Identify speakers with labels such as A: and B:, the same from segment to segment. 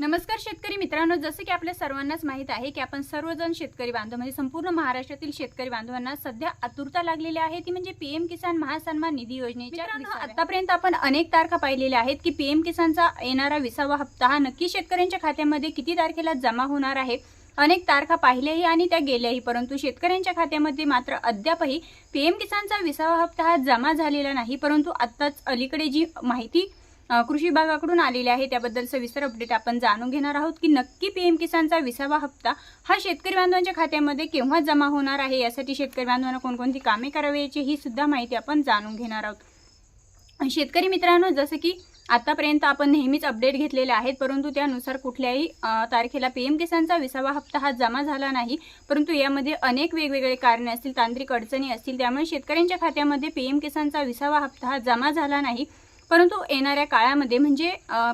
A: नमस्कार शेतकरी मित्रांनो जसं की आपल्या सर्वांनाच माहीत आहे की आपण सर्वजण शेतकरी बांधव म्हणजे संपूर्ण महाराष्ट्रातील शेतकरी बांधवांना सध्या आतुरता लागलेली आहे. ती म्हणजे पीएम किसान महासन्मान निधी योजनेच्या आतापर्यंत आपण अनेक तारखा पाहिलेल्या आहेत की पीएम किसानचा येणारा विसावा हप्ता हा नक्की शेतकऱ्यांच्या खात्यामध्ये किती तारखेला जमा होणार आहे? अनेक तारखा पाहिल्याही आणि त्या गेल्याही परंतु शेतकऱ्यांच्या खात्यामध्ये मात्र अद्यापही पीएम किसानचा विसावा हप्ता हा जमा झालेला नाही. परंतु आत्ताच अलीकडे जी माहिती कृषी विभागाकडून आलेले आहे. त्याबद्दल सविस्तर अपडेट आपण जाणून घेणार आहोत की नक्की पीएम किसानचा विसावा हप्ता हा शेतकरी बांधवांच्या खात्यामध्ये केव्हा जमा होणार आहे? यासाठी शेतकरी बांधवांना कोणकोणती कामे करावयाची ही सुद्धा माहिती आपण जाणून घेणार आहोत. शेतकरी मित्रांनो जसं की आतापर्यंत आपण नेहमीच अपडेट घेतलेले आहेत परंतु त्यानुसार कुठल्याही तारखेला तारखेला पीएम किसानचा विसावा हप्ता हा जमा झाला नाही. परंतु यामध्ये अनेक वेगवेगळे कारणे असतील तांत्रिक अडचणी असतील त्यामुळे शेतकऱ्यांच्या खात्यामध्ये पीएम किसानचा विसावा हप्ता हा जमा झाला नाही. परंतु येणाऱ्या काळामध्ये म्हणजे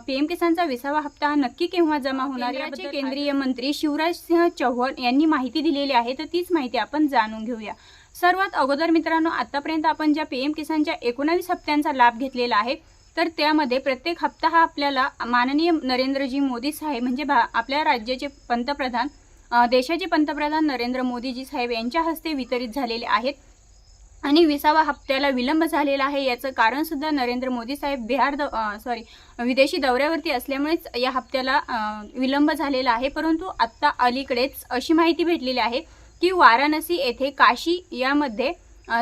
A: पीएम किसानचा विसावा हप्ता हा नक्की केव्हा जमा होणार याबद्दल केंद्रीय मंत्री शिवराज सिंह चौहान यांनी माहिती दिलेली आहे. तर तीच माहिती आपण जाणून घेऊया. सर्वात अगोदर मित्रांनो आतापर्यंत आपण ज्या पीएम किसानच्या एकोणावीस हप्त्यांचा लाभ घेतलेला आहे तर त्यामध्ये प्रत्येक हप्ता हा आपल्याला माननीय नरेंद्रजी मोदी साहेब म्हणजे भा आपल्या राज्याचे पंतप्रधान देशाचे पंतप्रधान नरेंद्र मोदीजी साहेब यांच्या हस्ते वितरित झालेले आहेत. आणि विसावा हप्त्याला विलंब झालेला आहे. याचं कारणसुद्धा नरेंद्र मोदी साहेब बिहार द सॉरी विदेशी दौऱ्यावरती असल्यामुळेच या हप्त्याला विलंब झालेला आहे. परंतु आत्ता अलीकडेच अशी माहिती भेटलेली आहे की वाराणसी येथे काशी यामध्ये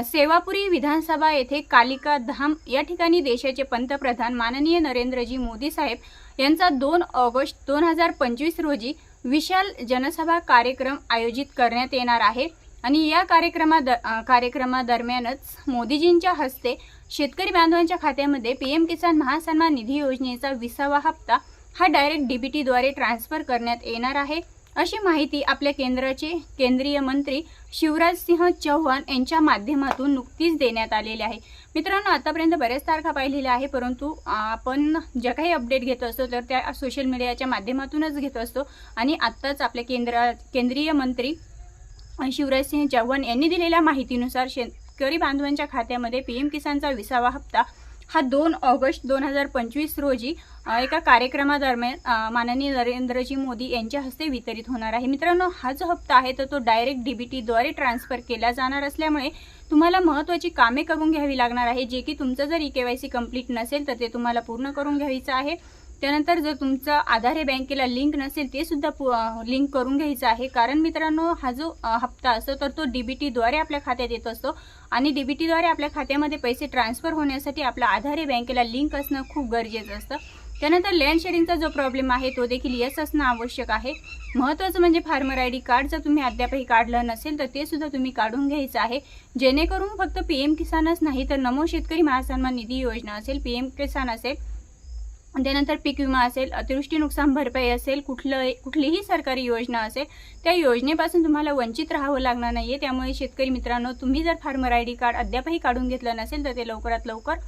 A: सेवापुरी विधानसभा येथे कालिका धाम या ठिकाणी देशाचे पंतप्रधान माननीय नरेंद्रजी मोदी साहेब यांचा दोन ऑगस्ट दोन हजार पंचवीस रोजी विशाल जनसभा कार्यक्रम आयोजित करण्यात येणार आहे. आणि या कार्यक्रमा कार्यक्रमादरम्यानच मोदीजींच्या हस्ते शेतकरी बांधवांच्या खात्यामध्ये पीएम किसान महासन्मान निधी योजनेचा विसावा हप्ता हा डायरेक्ट डीबीटीद्वारे ट्रान्स्फर करण्यात येणार आहे अशी माहिती आपल्या केंद्राचे केंद्रीय मंत्री शिवराज सिंह चौहान यांच्या माध्यमातून नुकतीच देण्यात आलेली आहे. मित्रांनो आतापर्यंत बऱ्याच तारखा पाहिलेल्या आहे परंतु आपण ज्या काही अपडेट घेत असतो तर त्या सोशल मीडियाच्या माध्यमातूनच घेत असतो. आणि आत्ताच आपल्या केंद्रा केंद्रीय मंत्री शिवराज सिंह चौहान यांनी दिलेल्या माहितीनुसार शेतकरी बांधवांच्या खात्यामध्ये पीएम किसानचा विसावा हप्ता हा दोन ऑगस्ट दोन हजार पंचवीस रोजी एका कार्यक्रमादरम्यान माननीय नरेंद्रजी मोदी यांच्या हस्ते वितरित होणार आहे. मित्रांनो हा जो हप्ता आहे तर तो डायरेक्ट डीबीटीद्वारे ट्रान्सफर केला जाणार असल्यामुळे तुम्हाला महत्त्वाची कामे करून घ्यावी लागणार आहे. जे की तुमचं जर E K Y C complete नसेल तर ते तुम्हाला पूर्ण करून घ्यायचं आहे. त्यानंतर जर तुमचं आधार हे बँकेला लिंक नसेल ते सुद्धा लिंक करून घ्यायचं आहे. कारण मित्रांनो हा जो हप्ता असतो तर तो डीबीटीद्वारे आपल्या खात्यात येत असतो. आणि डीबीटीद्वारे आपल्या खात्यामध्ये पैसे ट्रान्सफर होण्यासाठी आपला आधार हे बँकेला लिंक असणं खूप गरजेचं असतं. त्यानंतर लँड शेअरिंगचा जो प्रॉब्लेम आहे तो देखील येस असणं आवश्यक आहे. महत्त्वाचं म्हणजे फार्मर आय डी कार्ड जर तुम्ही अद्यापही काढलं नसेल तर ते सुद्धा तुम्ही काढून घ्यायचं आहे. जेणेकरून फक्त पी एम किसानच नाही तर नमो शेतकरी महासन्मान निधी योजना असेल पी एम किसान असेल त्यानंतर पीक विमा असेल अतिवृष्टी नुकसान भरपाई असेल कुठलं कुठलीही सरकारी योजना असेल त्या योजनेपासून तुम्हाला वंचित राहावं लागणार नाही आहे त्यामुळे शेतकरी मित्रांनो तुम्ही जर फार्मर आय डी कार्ड अद्यापही काढून घेतलं नसेल तर ते लवकरात लवकर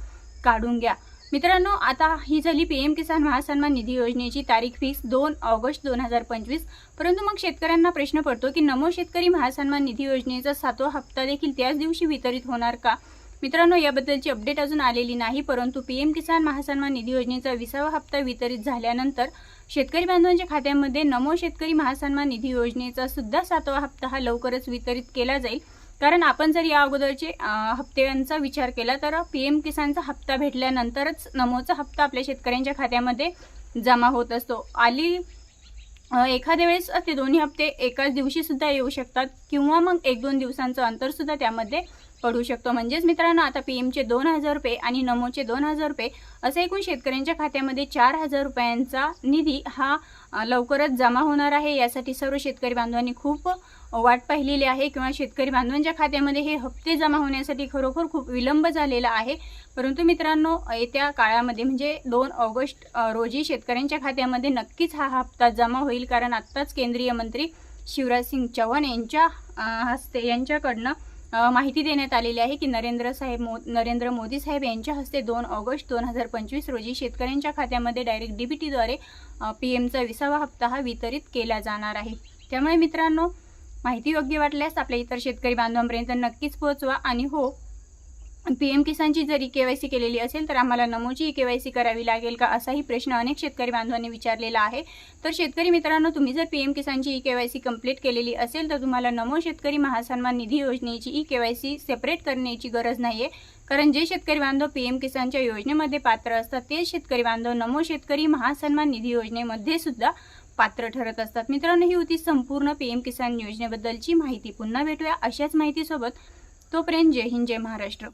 A: काढून घ्या. मित्रांनो आता ही झाली पी एम किसान महासन्मान निधी योजनेची तारीख फिक्स दोन ऑगस्ट दोन हजार पंचवीस. परंतु मग शेतकऱ्यांना प्रश्न पडतो की नमो शेतकरी महासन्मान निधी योजनेचा सातवा हप्ता देखील त्याच दिवशी वितरित होणार का? मित्रांनो याबद्दलची अपडेट अजून आलेली नाही परंतु पी एम किसान महासन्मान निधी योजनेचा विसावा हप्ता वितरित झाल्यानंतर शेतकरी बांधवांच्या खात्यामध्ये नमो शेतकरी महासन्मान निधी योजनेचा सुद्धा सातवा हप्ता हा लवकरच वितरित केला जाईल. कारण आपण जर या अगोदरचे हप्त्यांचा विचार केला तर पी एम किसानचा हप्ता भेटल्यानंतरच नमोचा हप्ता आपल्या शेतकऱ्यांच्या खात्यामध्ये जमा होत असतो. आली एखाद्या वेळेस ते दोन्ही हप्ते एकाच दिवशी सुद्धा येऊ शकतात किंवा मग एक दोन दिवसांचं अंतर सुद्धा त्यामध्ये पडू शकतो. म्हणजेच मित्रांनो आता पी एमचे दोन हजार रुपये आणि नमोचे दोन हजार रुपये असे एकूण शेतकऱ्यांच्या खात्यामध्ये चार हजार रुपयांचा निधी हा लवकरच जमा होणार आहे. यासाठी सर्व शेतकरी बांधवांनी खूप वाट पाहिलेली आहे किंवा शेतकरी बांधवांच्या खात्यामध्ये हे हप्ते जमा होण्यासाठी खरोखर खूप विलंब झालेला आहे. परंतु मित्रांनो येत्या काळामध्ये म्हणजे दोन ऑगस्ट रोजी शेतकऱ्यांच्या खात्यामध्ये नक्कीच हा हप्ता जमा होईल. कारण आत्ताच केंद्रीय मंत्री शिवराज सिंग चौहान यांच्या हस्ते यांच्याकडनं माहिती देण्यात आलेली आहे की नरेंद्र साहेब मो नरेंद्र मोदी साहेब यांच्या हस्ते दोन ऑगस्ट दोन हजार पंचवीस रोजी शेतकऱ्यांच्या खात्यामध्ये डायरेक्ट डी बी टीद्वारे पी एमचा विसावा हप्ता हा वितरित केला जाणार आहे. त्यामुळे मित्रांनो माहिती योग्य वाटल्यास आपल्या इतर शेतकरी बांधवांपर्यंत नक्कीच पोहोचवा आणि हो पी एम किसानची जर ई के वाय सी केलेली असेल तर आम्हाला नमोची ई के वाय सी करावी लागेल का असाही प्रश्न अनेक शेतकरी बांधवांनी विचारलेला आहे. तर शेतकरी मित्रांनो तुम्ही जर P M किसानची E K Y C complete केलेली असेल तर तुम्हाला नमो शेतकरी महासन्मान निधी योजनेची E K Y C separate करण्याची गरज नाही आहे कारण जे शेतकरी बांधव पी एम किसानच्या योजनेमध्ये पात्र असतात तेच शेतकरी बांधव नमो शेतकरी महासन्मान निधी योजनेमध्ये सुद्धा पात्र ठरत असतात. मित्रांनो ही होती संपूर्ण पी एम किसान योजनेबद्दलची माहिती. पुन्हा भेटूया अशाच माहितीसोबत. तोपर्यंत जय हिंद जय महाराष्ट्र.